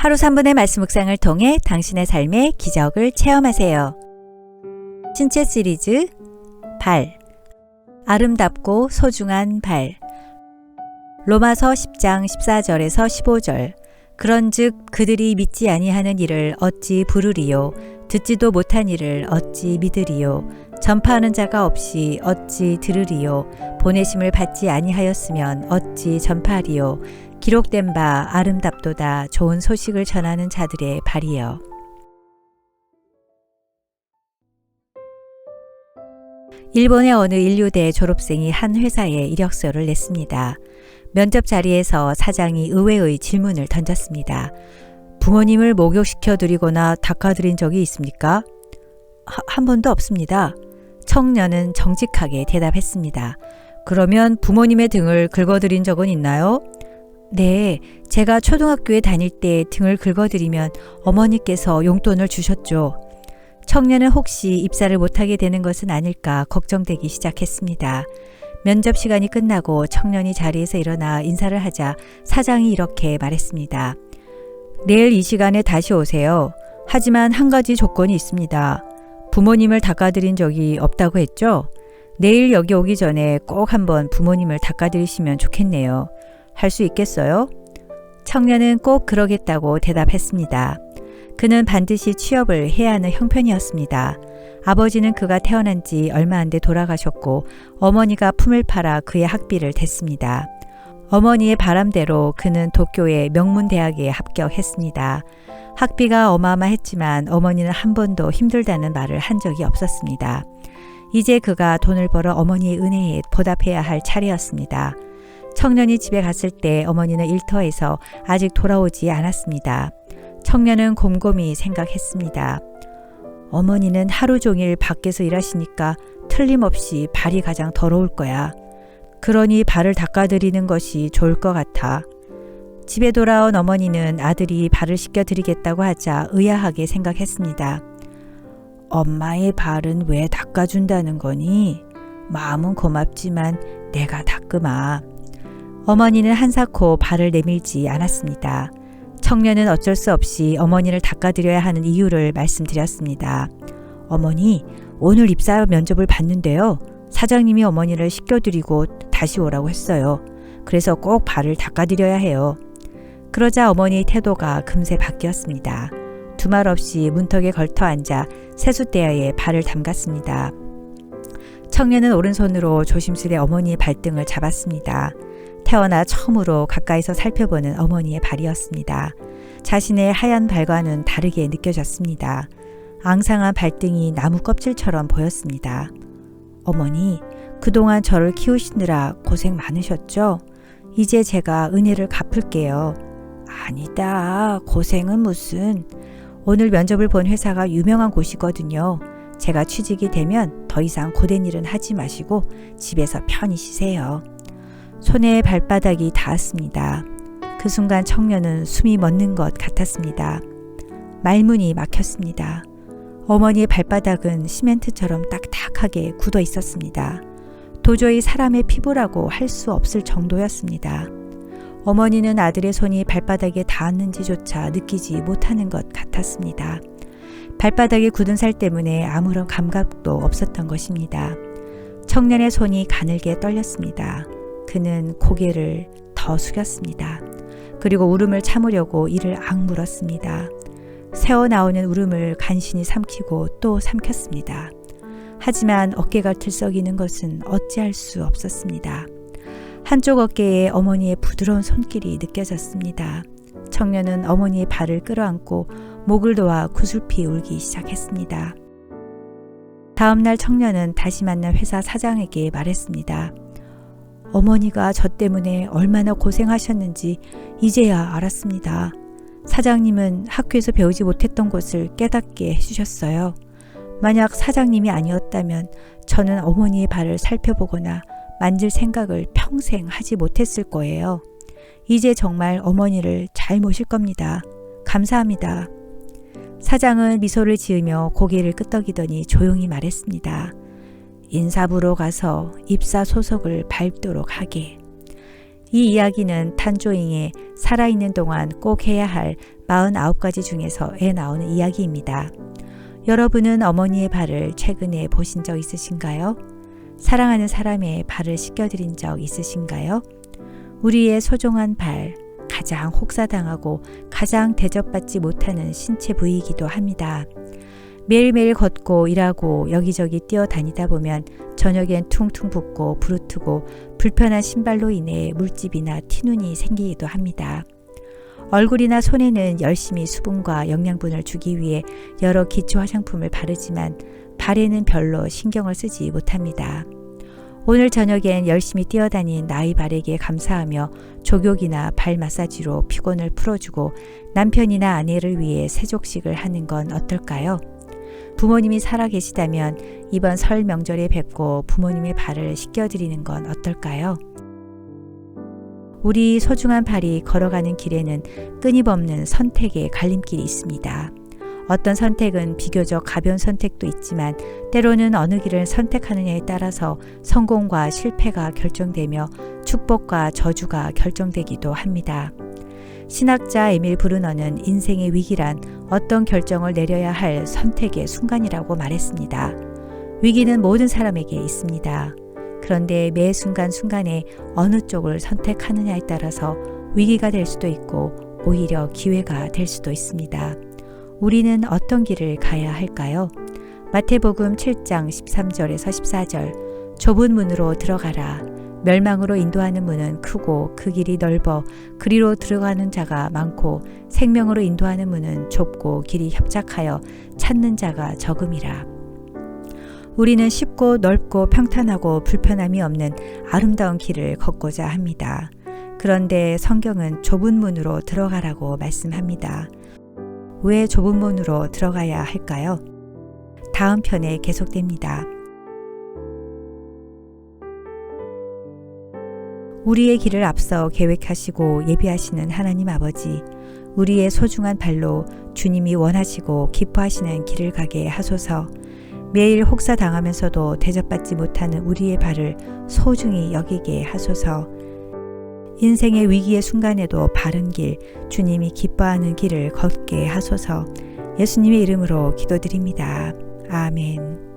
하루 3분의 말씀 묵상을 통해 당신의 삶의 기적을 체험하세요. 신체 시리즈 발. 아름답고 소중한 발. 로마서 10장 14절에서 15절. 그런즉 그들이 믿지 아니하는 일을 어찌 부르리요? 듣지도 못한 일을 어찌 믿으리요 전파하는 자가 없이 어찌 들으리요 보내심을 받지 아니하였으면 어찌 전파하리요 기록된 바 아름답도다 좋은 소식을 전하는 자들의 발이여. 일본의 어느 인류대 졸업생이 한 회사에 이력서를 냈습니다. 면접 자리에서 사장이 의외의 질문을 던졌습니다. 부모님을 목욕시켜 드리거나 닦아 드린 적이 있습니까? 하, 한 번도 없습니다. 청년은 정직하게 대답했습니다. 그러면 부모님의 등을 긁어드린 적은 있나요? 네, 제가 초등학교에 다닐 때 등을 긁어드리면 어머니께서 용돈을 주셨죠. 청년은 혹시 입사를 못하게 되는 것은 아닐까 걱정되기 시작했습니다. 면접 시간이 끝나고 청년이 자리에서 일어나 인사를 하자 사장이 이렇게 말했습니다. 내일 이 시간에 다시 오세요. 하지만 한 가지 조건이 있습니다. 부모님을 닦아드린 적이 없다고 했죠? 내일 여기 오기 전에 꼭 한번 부모님을 닦아드리시면 좋겠네요. 할 수 있겠어요? 청년은 꼭 그러겠다고 대답했습니다. 그는 반드시 취업을 해야 하는 형편이었습니다. 아버지는 그가 태어난 지 얼마 안 돼 돌아가셨고 어머니가 품을 팔아 그의 학비를 댔습니다. 어머니의 바람대로 그는 도쿄의 명문대학에 합격했습니다. 학비가 어마어마했지만 어머니는 한 번도 힘들다는 말을 한 적이 없었습니다. 이제 그가 돈을 벌어 어머니의 은혜에 보답해야 할 차례였습니다. 청년이 집에 갔을 때 어머니는 일터에서 아직 돌아오지 않았습니다. 청년은 곰곰이 생각했습니다. 어머니는 하루 종일 밖에서 일하시니까 틀림없이 발이 가장 더러울 거야. 그러니 발을 닦아드리는 것이 좋을 것 같아. 집에 돌아온 어머니는 아들이 발을 씻겨드리겠다고 하자 의아하게 생각했습니다. 엄마의 발은 왜 닦아준다는 거니? 마음은 고맙지만 내가 닦으마. 어머니는 한사코 발을 내밀지 않았습니다. 청년은 어쩔 수 없이 어머니를 닦아드려야 하는 이유를 말씀드렸습니다. 어머니, 오늘 입사 면접을 봤는데요. 사장님이 어머니를 씻겨드리고 다시 오라고 했어요. 그래서 꼭 발을 닦아드려야 해요. 그러자 어머니의 태도가 금세 바뀌었습니다. 두말 없이 문턱에 걸터 앉아 세숫대야에 발을 담갔습니다. 청년은 오른손으로 조심스레 어머니의 발등을 잡았습니다. 태어나 처음으로 가까이서 살펴보는 어머니의 발이었습니다. 자신의 하얀 발과는 다르게 느껴졌습니다. 앙상한 발등이 나무 껍질처럼 보였습니다. 어머니, 그동안 저를 키우시느라 고생 많으셨죠? 이제 제가 은혜를 갚을게요. 아니다. 고생은 무슨. 오늘 면접을 본 회사가 유명한 곳이거든요. 제가 취직이 되면 더 이상 고된 일은 하지 마시고 집에서 편히 쉬세요. 손에 발바닥이 닿았습니다. 그 순간 청년은 숨이 멎는 것 같았습니다. 말문이 막혔습니다. 어머니의 발바닥은 시멘트처럼 딱딱하게 굳어 있었습니다. 도저히 사람의 피부라고 할 수 없을 정도였습니다. 어머니는 아들의 손이 발바닥에 닿았는지조차 느끼지 못하는 것 같았습니다. 발바닥에 굳은 살 때문에 아무런 감각도 없었던 것입니다. 청년의 손이 가늘게 떨렸습니다. 그는 고개를 더 숙였습니다. 그리고 울음을 참으려고 이를 악물었습니다. 새어 나오는 울음을 간신히 삼키고 또 삼켰습니다. 하지만 어깨가 들썩이는 것은 어찌할 수 없었습니다. 한쪽 어깨에 어머니의 부드러운 손길이 느껴졌습니다. 청년은 어머니의 발을 끌어안고 목을 놓아 구슬피 울기 시작했습니다. 다음날 청년은 다시 만난 회사 사장에게 말했습니다. 어머니가 저 때문에 얼마나 고생하셨는지 이제야 알았습니다. 사장님은 학교에서 배우지 못했던 것을 깨닫게 해주셨어요. 만약 사장님이 아니었다면 저는 어머니의 발을 살펴보거나 만질 생각을 평생 하지 못했을 거예요. 이제 정말 어머니를 잘 모실 겁니다. 감사합니다. 사장은 미소를 지으며 고개를 끄덕이더니 조용히 말했습니다. 인사부로 가서 입사 소속을 밟도록 하게. 이 이야기는 탄조잉의 살아있는 동안 꼭 해야 할 49가지 중에서 에 나오는 이야기입니다. 여러분은 어머니의 발을 최근에 보신 적 있으신가요? 사랑하는 사람의 발을 씻겨드린 적 있으신가요? 우리의 소중한 발, 가장 혹사당하고 가장 대접받지 못하는 신체 부위이기도 합니다. 매일매일 걷고 일하고 여기저기 뛰어다니다 보면 저녁엔 퉁퉁 붓고 부르트고 불편한 신발로 인해 물집이나 티눈이 생기기도 합니다. 얼굴이나 손에는 열심히 수분과 영양분을 주기 위해 여러 기초 화장품을 바르지만 발에는 별로 신경을 쓰지 못합니다. 오늘 저녁엔 열심히 뛰어다닌 나의 발에게 감사하며 족욕이나 발 마사지로 피곤을 풀어주고 남편이나 아내를 위해 세족식을 하는 건 어떨까요? 부모님이 살아 계시다면 이번 설 명절에 뵙고 부모님의 발을 씻겨드리는 건 어떨까요? 우리 소중한 발이 걸어가는 길에는 끊임없는 선택의 갈림길이 있습니다. 어떤 선택은 비교적 가벼운 선택도 있지만 때로는 어느 길을 선택하느냐에 따라서 성공과 실패가 결정되며 축복과 저주가 결정되기도 합니다. 신학자 에밀 브루너는 인생의 위기란 어떤 결정을 내려야 할 선택의 순간이라고 말했습니다. 위기는 모든 사람에게 있습니다. 그런데 매 순간순간에 어느 쪽을 선택하느냐에 따라서 위기가 될 수도 있고 오히려 기회가 될 수도 있습니다. 우리는 어떤 길을 가야 할까요? 마태복음 7장 13절에서 14절 좁은 문으로 들어가라. 멸망으로 인도하는 문은 크고 그 길이 넓어 그리로 들어가는 자가 많고 생명으로 인도하는 문은 좁고 길이 협착하여 찾는 자가 적음이라. 우리는 쉽고 넓고 평탄하고 불편함이 없는 아름다운 길을 걷고자 합니다. 그런데 성경은 좁은 문으로 들어가라고 말씀합니다. 왜 좁은 문으로 들어가야 할까요? 다음 편에 계속됩니다. 우리의 길을 앞서 계획하시고 예비하시는 하나님 아버지, 우리의 소중한 발로 주님이 원하시고 기뻐하시는 길을 가게 하소서, 매일 혹사당하면서도 대접받지 못하는 우리의 발을 소중히 여기게 하소서, 인생의 위기의 순간에도 바른 길, 주님이 기뻐하는 길을 걷게 하소서, 예수님의 이름으로 기도드립니다. 아멘.